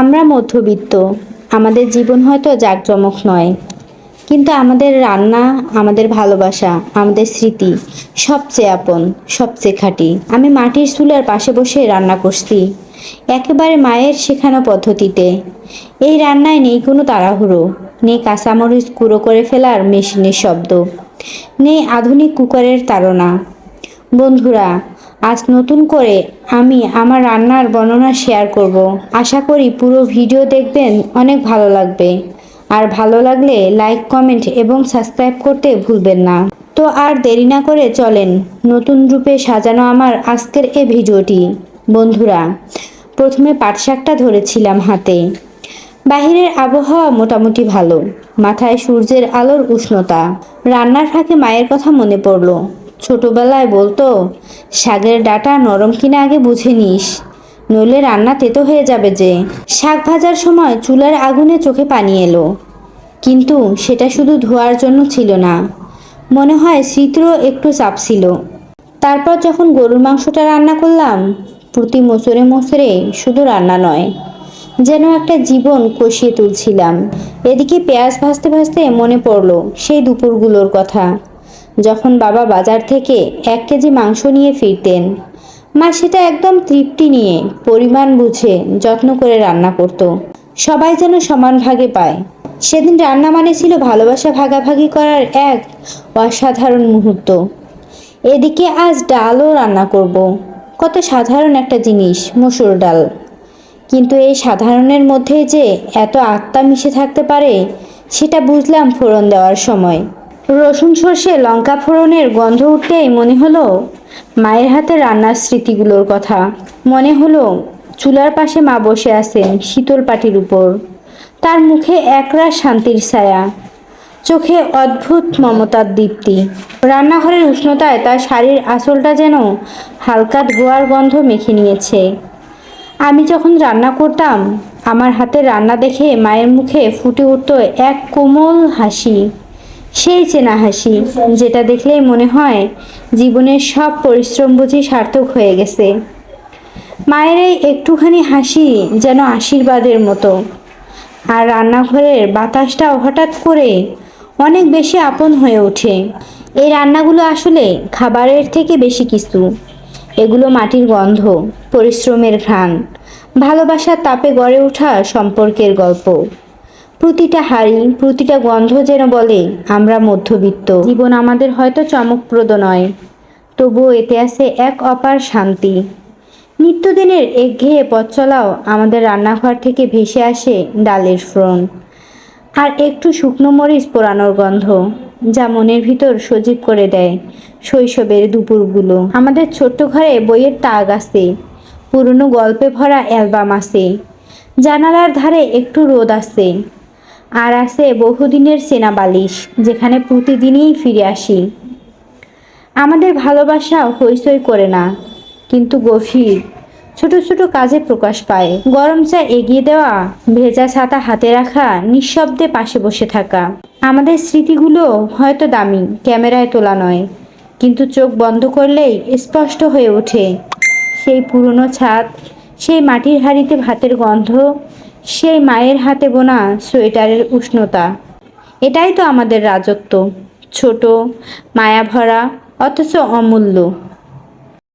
আমরা মধ্যবিত্ত, আমাদের জীবন হয়তো জাঁকজমক নয়। কিন্তু আমাদের রান্না, আমাদের ভালোবাসা, আমাদের স্মৃতি সবচেয়ে আপন, সবচেয়ে খাঁটি। আমি মাটির চুলার পাশে বসে রান্না করছি। একেবারে মায়ের শেখানো পদ্ধতিতে। এই রান্নায় নেই কোনো তাড়াহুড়ো, নেই কাঁচামরিচ গুঁড়ো করে ফেলার মেশিনের শব্দ, নেই আধুনিক কুকারের তাড়না। বন্ধুরা আজ নতুন করে আমি আমার রান্নার বর্ণনা শেয়ার করব। আশা করি পুরো ভিডিও দেখবেন অনেক ভালো লাগবে। আর ভালো লাগলে লাইক কমেন্ট এবং সাবস্ক্রাইব করতে ভুলবেন না। তো আর দেরি না করে চলেন নতুন রূপে সাজানো আমার আজকের এ ভিডিওটি। বন্ধুরা, প্রথমে পাট শাকটা ধরেছিলাম হাতে। বাহিরের আবহাওয়া মোটামুটি ভালো। মাথায় সূর্যের আলোর উষ্ণতা। রান্নার ফাঁকে মায়ের কথা মনে পড়ল। ছোটবেলায় বলতো, শাকের ডাটা নরম কিনা আগে বুঝে নিস, নইলে রান্না তেতো হয়ে যাবে যে। শাক ভাজার সময় চুলার আগুনে চোখে পানি এলো, কিন্তু সেটা শুধু ধোয়ার জন্য ছিল না, মনে হয় স্মৃতিরও একটু চাপ ছিল। তারপর যখন গরুর মাংসটা রান্না করলাম, প্রতি মোচরে মোচরে শুধু রান্না নয়, যেন একটা জীবন কষিয়ে তুলছিলাম। এদিকে পেঁয়াজ ভাজতে ভাজতে মনে পড়ল সেই দুপুরগুলোর কথা। যখন বাবা বাজার থেকে এক কেজি মাংস নিয়ে ফিরতেন। মা সেটা একদম তৃপ্তি নিয়ে, পরিমাণ বুঝে যত্ন করে রান্না করত। সবাই যেন সমান ভাগে পায়। সেদিন রান্না মানে ছিল ভালোবাসা ভাগাভাগি করার এক অসাধারণ মুহূর্ত। এদিকে আজ ডালও রান্না করব। কত সাধারণ একটা জিনিস, মসুর ডাল। কিন্তু এই সাধারণের মধ্যে যে এত আত্মা মিশে থাকতে পারে, সেটা বুঝলাম ফোড়ন দেওয়ার সময়। রসুন সর্ষে, লঙ্কা ফোড়নের গন্ধ উঠতেই মনে হলো মায়ের হাতে রান্নার স্মৃতিগুলোর কথা। মনে হলো চুলার পাশে মা বসে আছেন শীতল পাটির উপর। তার মুখে একরাশ শান্তির ছায়া। চোখে অদ্ভুত মমতার দীপ্তি। রান্নাঘরের উষ্ণতায় তার শাড়ির আঁচলটা যেন হালকা ধোয়ার গন্ধ মেখে নিয়েছে। আমি যখন রান্না করতাম, আমার হাতে রান্না দেখে মায়ের মুখে ফুটে উঠত এক কোমল হাসি। সেই চেনা হাসি, যেটা দেখলেই মনে হয় জীবনের সব পরিশ্রম বুঝি সার্থক হয়ে গেছে। মায়ের এই একটুখানি হাসি যেন আশীর্বাদের মতো। আর রান্নাঘরের বাতাসটাও হঠাৎ করে অনেক বেশি আপন হয়ে ওঠে। এই রান্নাগুলো আসলে খাবারের থেকে বেশি কিছু। এগুলো মাটির গন্ধ, পরিশ্রমের ঘ্রাণ, ভালোবাসার তাপে গড়ে ওঠা সম্পর্কের গল্প। প্রতিটা হাড়ি, প্রতিটা গন্ধ যেন বলে, আমরা মধ্যবিত্ত। জীবন আমাদের হয়তো চমকপ্রদ নয়, তবুও এতে আছে এক অপার শান্তি। নিত্যদিনের একঘেয়ে পথ চলাও আমাদের রান্নাঘর থেকে ভেসে আসে ডালের ফ্রন আর একটু শুকনো মরিচ পোড়ানোর গন্ধ, যা মনের ভিতর সজীব করে দেয় শৈশবের দুপুরগুলো। আমাদের ছোট্ট ঘরে বইয়ের তাগ আছে, পুরনো গল্পে ভরা অ্যালবাম আছে, জানালার ধারে একটু রোদ আছে। আর আছে বহুদিনের চেনা বালিশ যেখানে প্রতিদিনই ফিরে আসি। আমাদের ভালোবাসা হইচই করে না, কিন্তু গভীর, ছোট ছোট কাজে প্রকাশ পায়। গরম চা এগিয়ে দেওয়া, ভেজা ছাতা হাতে রাখা, নিঃশব্দে পাশে বসে থাকা। আমাদের স্মৃতিগুলো হয়তো দামি, ক্যামেরায় তোলা নয়, কিন্তু চোখ বন্ধ করলেই স্পষ্ট হয়ে ওঠে। সেই পুরনো ছাদ, সেই মাটির হাঁড়িতে ভাতের গন্ধ সেই মায়ের হাতে বোনা সোয়েটারের উষ্ণতা। এটাই তো আমাদের রাজত্ব। ছোট মায়া ভরা অথচ অমূল্য।